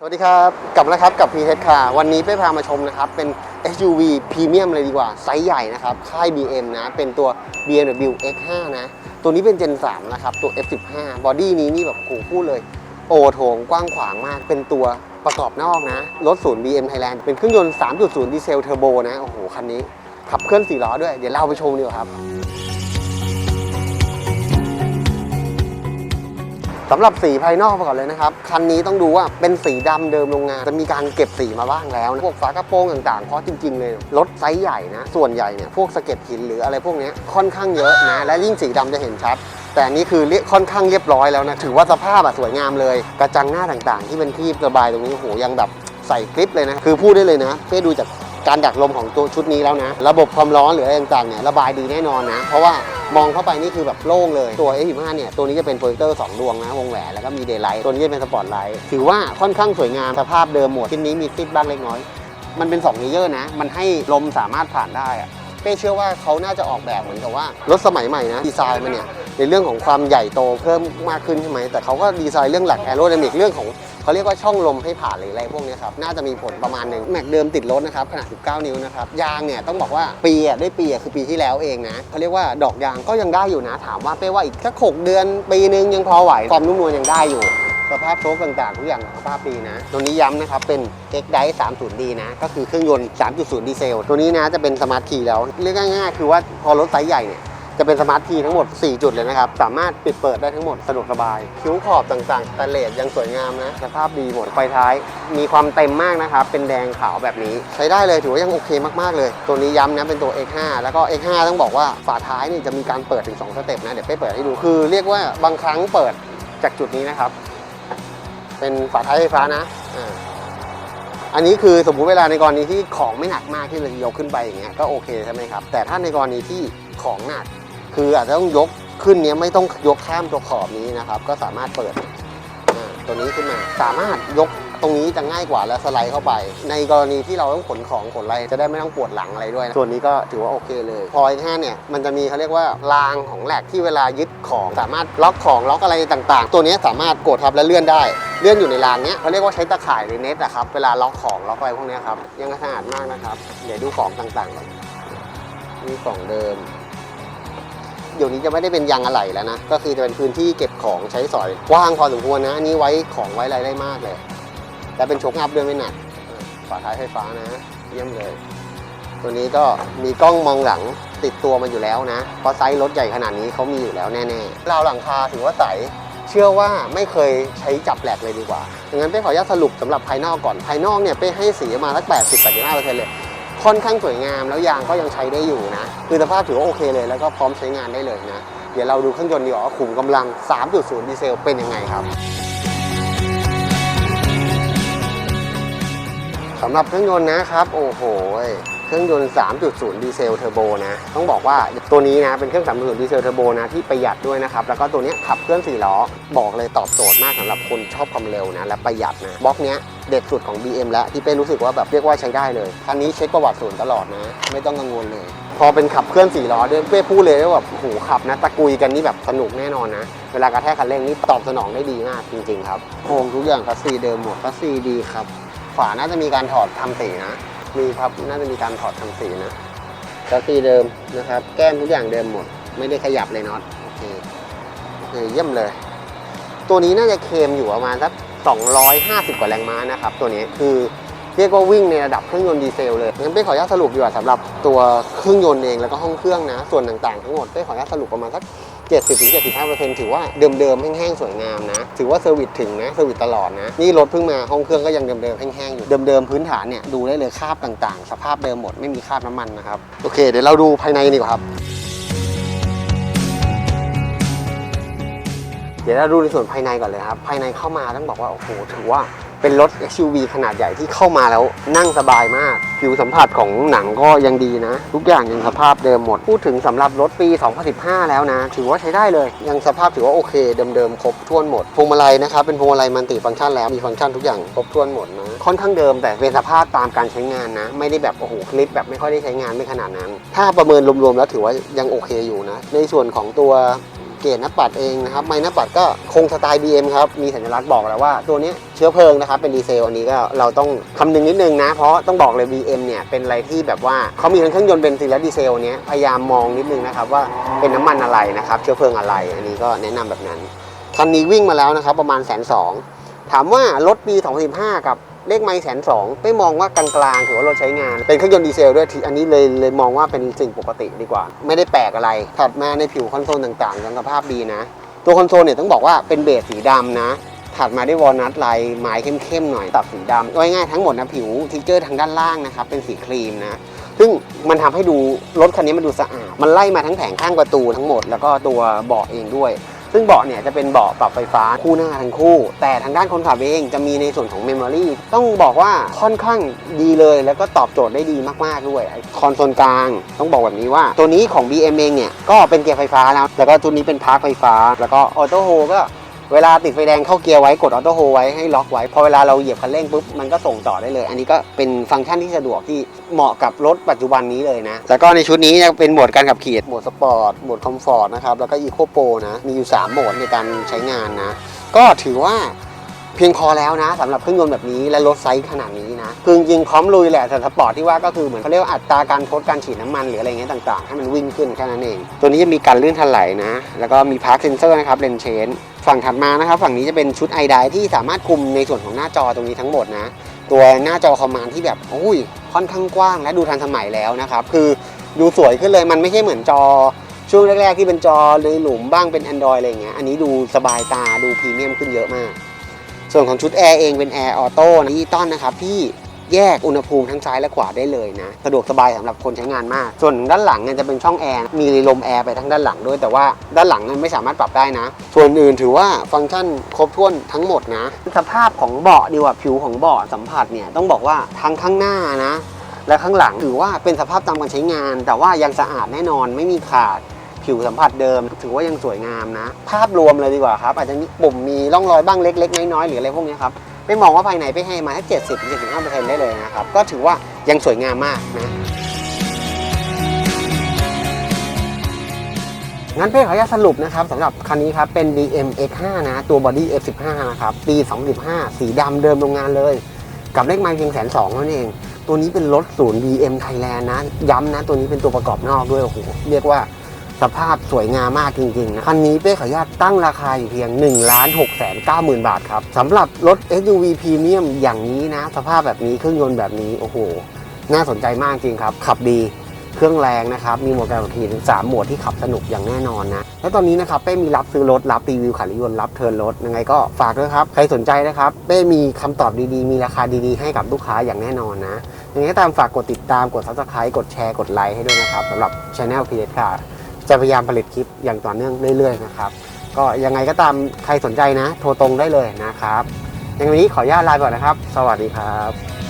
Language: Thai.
สวัสดีครับ กลับมาแล้วครับกับ p h ค่ะวันนี้เป้พามาชมนะครับ เป็น SUV พรีเมียมเลยดีกว่า ไซส์ใหญ่นะครับ ค่าย BM นะ เป็นตัว BMW X5 นะ ตัวนี้เป็น Gen 3 นะครับ ตัว F15 บอดี้นี้นี่แบบโหพูดเลย โอโถงกว้างขวางมาก เป็นตัวประกอบนอกนะ รถศูนย์ BM Thailand เป็นเครื่องยนต์ 3.0 ดีเซลเทอร์โบนะ โอ้โห คันนี้ ขับเคลื่อน4ล้อด้วย เดี๋ยวเราไปชมดีกว่าครับ สำหรับสีภายนอกก่อนเลยนะครับ คันนี้ต้องดูว่าเป็นสีดำเดิมโรงงาน จะมีการเก็บสีมาบ้างแล้วนะพวกฝากระโปรงต่างๆ เพราะจริงๆเลยรถไซส์ใหญ่นะ ส่วนใหญ่เนี่ยพวกสะเก็ดหินหรืออะไรพวกนี้ค่อนข้างเยอะนะ และยิ่งสีดำจะเห็นชัด แต่นี้คือเรียค่อนข้างเรียบร้อยแล้วนะ ถือว่าสภาพอะสวยงามเลย กระจังหน้าต่างๆ ที่เป็นที่ระบายตรงนี้โหยังแบบใส่กริปเลยนะ คือพูดได้เลยนะเพื่อดูจาก การดักลมของตัวชุดนี้แล้วนะ ระบบความร้อนหรืออะไรต่างๆเนี่ยระบายดีแน่นอนนะ เพราะว่ามองเข้าไปนี่คือแบบโล่งเลยตัว A15 เนี่ยตัวนี้จะเป็นโปรเจคเตอร์2ดวงนะวงแหวนแล้วก็มีเดย์ไลท์ตัวนี้จะเป็นสปอตไลท์ถือว่าค่อนข้างสวยงามสภาพเดิมหมดชิ้นนี้มีติดบ้างเล็กน้อย มันเป็น2เลเยอร์นะ มันให้ลมสามารถผ่านได้อะเป้เชื่อว่าเขาน่าจะออกแบบเหมือนกับว่ารถสมัยใหม่นะดีไซน์มันเนี่ยในเรื่องของความใหญ่โตเพิ่มมากขึ้นใช่ไหมแต่เขาก็ดีไซน์เรื่องหลักแอโร d y นามิกเรื่องของ เขาเรียกว่าช่องลมให้ผ่านหรืออะไรพวกนี้ครับน่าจะมีผลประมาณหนึ่งแม็กเดิมติดรถนะครับขนาด 19 นิ้วนะครับยางเนี่ยต้องบอกว่าปีอะได้ปีอะคือปีที่แล้วเองนะเขาเรียกว่าดอกยางก็ยังได้อยู่นะ ถามว่าเป้ว่าอีกสักหกเดือน ปีนึงยังพอไหวความนุ่มนวลยังได้อยู่สภาพโชคต่างๆ ทุกอย่างสภาพดีนะ ตัวนี้ย้ำนะครับ เป็น X d i 30D นะ ก็คือเครื่องยนต์ 3.0 ดีเซล ตัวนี้นะจะเป็นสมาร์ทคีย์แล้ว เรียกง่ายๆ คือว่าพอรถไซส์ใหญ่เนี่ย จะเป็นสมาร์ทคีย์ทั้งหมด 4 จุดเลยนะครับ สามารถปิดเปิดได้ทั้งหมดสะดวกสบาย คิ้วขอบต่างๆสแตนเลสยังสวยงามนะสภาพดีหมดไฟท้าย มีความเต็มมากนะครับ เป็นแดงขาวแบบนี้ ใช้ได้เลยถือว่ายังโอเคมากๆเลย ตัวนี้ย้ำนะเป็นตัว X5 แล้วก็ X5 ต้องบอกว่าฝาท้ายนี่จะมีการเปิดถึง 2 สเต็ปนะ เดี๋ยวไปเปิดให้ดู คือเรียกว่าบางครั้งเปิดจากจุดนี้นะครับ เป็นฝาท้ายไฟฟ้านะอันนี้คือสมมุติเวลาในกรณีที่ของไม่หนักมากที่เราจะยกขึ้นไปอย่างเงี้ยก็โอเคใช่ไหมครับ แต่ถ้าในกรณีที่ของหนัก คืออาจจะต้องยกขึ้นเนี้ยไม่ต้องยกข้ามตัวขอบนี้นะครับ ก็สามารถเปิดตัวนี้ขึ้นมาสามารถยกตรงนี้จะง่ายกว่าแล้วสไลด์เข้าไป ในกรณีที่เราต้องขนของขนอะไรจะได้ไม่ต้องปวดหลังอะไรด้วยนะส่วนนี้ก็ถือว่าโอเคเลยพอยห้าเนี่ยมันจะมีเขาเรียกว่ารางของแหลกที่เวลายึดของสามารถล็อกของล็อกอะไรต่างๆ ตัวนี้สามารถกดทับและเลื่อนได้ เลื่อนอยู่ในรางเนี้ยเขาเรียกว่าใช้ตะข่ายหรือเน็ตนะครับเวลาล็อกของล็อกอะไรพวกนี้ครับยังสะอาดมากนะครับ เดี๋ยวดูของต่างๆก่อนนี่กล่องเดิม เดี๋ยวนี้จะไม่ได้เป็นยางอะไหล่แล้วนะ ก็คือจะเป็นพื้นที่เก็บของใช้สอยกว้างพอสมควรนะอันนี้ไว้ของไว้อะไรได้มากเลยแต่เป็นโชคอัพด้วยไม่หนักฝาท้ายไฟฟ้านะ เยี่ยมเลย ตัวนี้ก็มีกล้องมองหลังติดตัวมาอยู่แล้วนะเพราะไซส์รถใหญ่ขนาดนี้เขามีอยู่แล้วแน่ๆราวหลังคาถือว่าใสเชื่อว่าไม่เคยใช้จับแหลกเลยดีกว่าดังนั้นเป้ขออนุญาตสรุปสำหรับภายนอกก่อน ภายนอกเนี่ยเป้ให้สีมาสัก 80-85%เลย ค่อนข้างสวยงาม แล้วยางก็ยังใช้ได้อยู่นะ คือสภาพถือว่าโอเคเลย แล้วก็พร้อมใช้งานได้เลยนะ เดี๋ยวเราดูเครื่องยนต์ดีกว่าว่าขุมกำลัง 3.0 ดีเซลเป็นยังไงครับสำหรับเครื่องยนต์นะครับ โอ้โห เครื่องยนต์ 3.0 ดีเซลเทอร์โบนะ ต้องบอกว่าตัวนี้นะ เป็นเครื่อง 3.0 ดีเซลเทอร์โบนะที่ประหยัดด้วยนะครับ แล้วก็ตัวนี้ขับเคลื่อน4ล้อ บอกเลยตอบโจทย์มากสำหรับคนชอบความเร็วนะ และประหยัดนะ บล็อกเนี้ยเด็ดสุดของ BM แล้วที่เป้รู้สึกว่าแบบเรียกว่าใช้ได้เลยคันนี้เช็คประวัติศูนย์ตลอดนะ ไม่ต้องกังวลเลย พอเป็นขับเคลื่อน4ล้อด้วยเป้พูดเลยว่าแบบโอ้โหขับนะตะกุยกันนี่แบบสนุกแน่นอนนะ เวลากระแทกคันเร่งนี่ตอบสนองได้ดีมากจริงๆครับโครงทุกอย่างคัสซีเดิมหมดคัสซีดีครับฝาน่าจะมีการถอดทำสีนะ มีครับ น่าจะมีการถอดทำสีนะคัสซีเดิมนะครับ แก้มทุกอย่างเดิมหมด ไม่ได้ขยับเลยน็อตโอเคโอเคเยี่ยมเลย ตัวนี้น่าจะเคมอยู่ประมาณสัก250 กว่าแรงม้านะครับ ตัวนี้คือเรียกว่าวิ่งในระดับเครื่องยนต์ดีเซลเลยงั้นเป้ขออนุญาตสรุปดีกว่าสำหรับตัวเครื่องยนต์เองแล้วก็ห้องเครื่องนะ ส่วนต่างๆทั้งหมดเป้ขออนุญาตสรุปประมาณสัก 70-75%ถือว่าเดิมๆ แห้งๆ สวยงามนะ ถือว่าเซอร์วิสถึงนะเซอร์วิสตลอดนะ นี่รถเพิ่งมาห้องเครื่องก็ยังเดิมๆ แห้งๆ อยู่ เดิมๆ พื้นฐานเนี่ยดูได้เลยคราบต่างๆ สภาพเดิมหมดไม่มีคราบน้ำมันนะครับ โอเค เดี๋ยวเราดูภายในดีกว่าครับ เดี๋ยวเราดูในส่วนภายในก่อนเลยครับ ภายในเข้ามาต้องบอกว่าโอ้โหถือว่าเป็นรถ SUV ขนาดใหญ่ที่เข้ามาแล้วนั่งสบายมาก ผิวสัมผัสของหนังก็ยังดีนะ ทุกอย่างยังสภาพเดิมหมด พูดถึงสำหรับรถปี 2015 แล้วนะ ถือว่าใช้ได้เลย ยังสภาพถือว่าโอเค เดิมๆ ครบถ้วนหมด พวงมาลัยนะครับ เป็นพวงมาลัยมันติฟังก์ชันแล้ว มีฟังก์ชันทุกอย่างครบถ้วนหมดนะ ค่อนข้างเดิมแต่เป็นสภาพตามการใช้งานนะ ไม่ได้แบบโอ้โหคลิปแบบไม่ค่อยได้ใช้งานไม่ขนาดนั้น ถ้าประเมินรวมๆแล้วถือว่ายังโอเคอยู่นะ ในส่วนของตัว เกรดหน้าปัดเองนะครับไม้หน้าปัดก็คงสไตล์ BM ครับ มีสัญลักษณ์บอกแล้วว่าตัวนี้เชื้อเพลิงนะครับ เป็นดีเซลอันนี้ก็เราต้องคำนึงนิดนึงนะ เพราะต้องบอกเลย BM เนี่ย เป็นอะไรที่แบบว่าเขามีทั้งเครื่องยนต์เบนซินและดีเซลเนี้ยพยายามมองนิดนึงนะครับว่าเป็นน้ำมันอะไรนะครับ เชื้อเพลิงอะไร อันนี้ก็แนะนำแบบนั้นคันนี้วิ่งมาแล้วนะครับประมาณแสนสองถามว่ารถปี 2015 กับ เลขไมล์แสนสองไม่มองว่ากลางๆถือว่ารถใช้งาน เป็นเครื่องยนต์ดีเซลด้วยทีอันนี้เลยเลยมองว่าเป็นสิ่งปกติดีกว่า ไม่ได้แปลกอะไร ถัดมาในผิวคอนโซลต่างๆยังสภาพดีนะ ตัวคอนโซลเนี่ยต้องบอกว่าเป็นเบสสีดำนะถัดมาด้วยวอลนัทลายไม้เข้มๆหน่อยตัดสีดำง่ายๆทั้งหมดนะผิวทิกเจอร์ทางด้านล่างนะครับเป็นสีครีมนะซึ่งมันทำให้ดูรถคันนี้มันดูสะอาด มันไล่มาทั้งแผงข้างประตูทั้งหมด แล้วก็ตัวเบาะเองด้วย ซึ่งเบาะเนี่ยจะเป็นเบาะปรับไฟฟ้าคู่หน้าทั้งคู่ แต่ทางด้านคนขับเองจะมีในส่วนของเมมโมรี่ต้องบอกว่าค่อนข้างดีเลยแล้วก็ตอบโจทย์ได้ดีมากๆด้วยคอนโซลกลางต้องบอกแบบนี้ว่า ตัวนี้ของ BM เองเนี่ยก็เป็นเกียร์ไฟฟ้าแล้วแล้วก็ตัวนี้เป็นพาร์คไฟฟ้า แล้วก็ออโต้โฮก็ เวลาติดไฟแดงเข้าเกียร์ไว้กดออโต้โฮไว้ให้ล็อกไว้ พอเวลาเราเหยียบคันเร่งปุ๊บมันก็ส่งต่อได้เลย อันนี้ก็เป็นฟังก์ชันที่สะดวกที่เหมาะกับรถปัจจุบันนี้เลยนะ แล้วก็ในชุดนี้จะเป็นโหมดการขับขี่โหมดสปอร์ตโหมดคอมฟอร์ตนะครับแล้วก็อีโคโปนะมีอยู่ 3 โหมดในการใช้งานนะก็ถือว่า เพียงพอแล้วนะสำหรับเครื่องยนต์แบบนี้และรถไซส์ขนาดนี้นะคือจริงๆพร้อมลุยแหละแต่สปอร์ตที่ว่าก็คือเหมือนเขาเรียกว่าอัตราการทดการฉีดน้ำมันหรืออะไรเงี้ยต่างๆ ให้มันวิ่งขึ้นแค่นั้นเอง ตัวนี้จะมีการลื่นถลายนะ แล้วก็มีพาร์คเซนเซอร์นะครับเลนเชนฝั่งถัดมานะครับฝั่งนี้จะเป็นชุดไอไดที่สามารถคุมในส่วนของหน้าจอตรงนี้ทั้งหมดนะ ตัวหน้าจอคอมมานด์ที่แบบอุ้ยค่อนข้างกว้างและดูทันสมัยแล้วนะครับคือดูสวยขึ้นเลยมันไม่ใช่เหมือนจอช่วงแรกๆที่เป็นจอในหลุมบ้างเป็น Android อะไรเงี้ยอันนี้ดูสบายตาดูพรีเมียมขึ้นเยอะมาก ส่วนของชุดแอร์เองเป็นแอร์ออโต้ดิจิตอลนะครับที่แยกอุณหภูมิทั้งซ้ายและขวาได้เลยนะ สะดวกสบายสำหรับคนใช้งานมาก ส่วนด้านหลังเนี่ยจะเป็นช่องแอร์ มีลมแอร์ไปทั้งด้านหลังด้วยแต่ว่าด้านหลังนั้นไม่สามารถปรับได้นะ ส่วนอื่นถือว่าฟังก์ชันครบถ้วนทั้งหมดนะ สภาพของเบาะดีกว่าผิวของเบาะสัมผัสเนี่ยต้องบอกว่าทั้งข้างหน้านะ และข้างหลังถือว่าเป็นสภาพตามการใช้งาน แต่ว่ายังสะอาดแน่นอนไม่มีขาด ผิวสัมผัสเดิม ถือว่ายังสวยงามนะ ภาพรวมเลยดีกว่าครับ อาจจะมีปุ่มมีร่องรอยบ้างเล็ก ๆ น้อยๆหรืออะไรพวกนี้ครับไม่มองว่าภายในไปให้มาแค่เจ็ดสิบถึงเจ็ดสิบห้าเปอร์เซ็นต์ได้เลยนะครับ ก็ถือว่ายังสวยงามมากนะงั้นเพ่ขออนุญาตสรุปนะครับสำหรับคันนี้ครับเป็น BM X5 นะ ตัวบอดี้ F15 นะครับ ปี 2015 สีดำเดิมโรงงานเลย กับเลขไมล์เพียงแสนสองนั่นเอง ตัวนี้เป็นรถศูนย์ BM Thailand นะ ย้ำนะ ตัวนี้เป็นตัวประกอบนอกด้วย โอ้โห เรียกว่า สภาพสวยงามมากจริงๆนะคันนี้เป้ขออนุญาตตั้งราคาอยู่เพียง 1 6 9 0 0 0 0 บาทครับสำหรับรถ SUV พรีเมียมอย่างนี้นะ สภาพแบบนี้เครื่องยนต์แบบนี้ โอ้โห น่าสนใจมากจริงครับ ขับดีเครื่องแรงนะครับ มีโหมดการขับขี่ถึง3โหมดที่ขับสนุกอย่างแน่นอนนะ และตอนนี้นะครับเป้มีรับซื้อรถ รับรีวิวขายรถยนต์รับเทิร์นรถ ยังไงก็ฝากด้วยครับ ใครสนใจนะครับ เป้มีคำตอบดีๆ มีราคาดีๆ ให้กับลูกค้าอย่างแน่นอนนะยังไงตามฝากกดติดตาม กด subscribe กดแชร์ กดไลค์ให้ด้วยนะครับสำหรับ Channel p พีค่ะ จะพยายามผลิตคลิปอย่างต่อเนื่องเรื่อยๆนะครับ ก็ยังไงก็ตามใครสนใจนะ โทรตรงได้เลยนะครับยังไงนนี้ขออนุญาตลาไปก่อนนะครับ สวัสดีครับ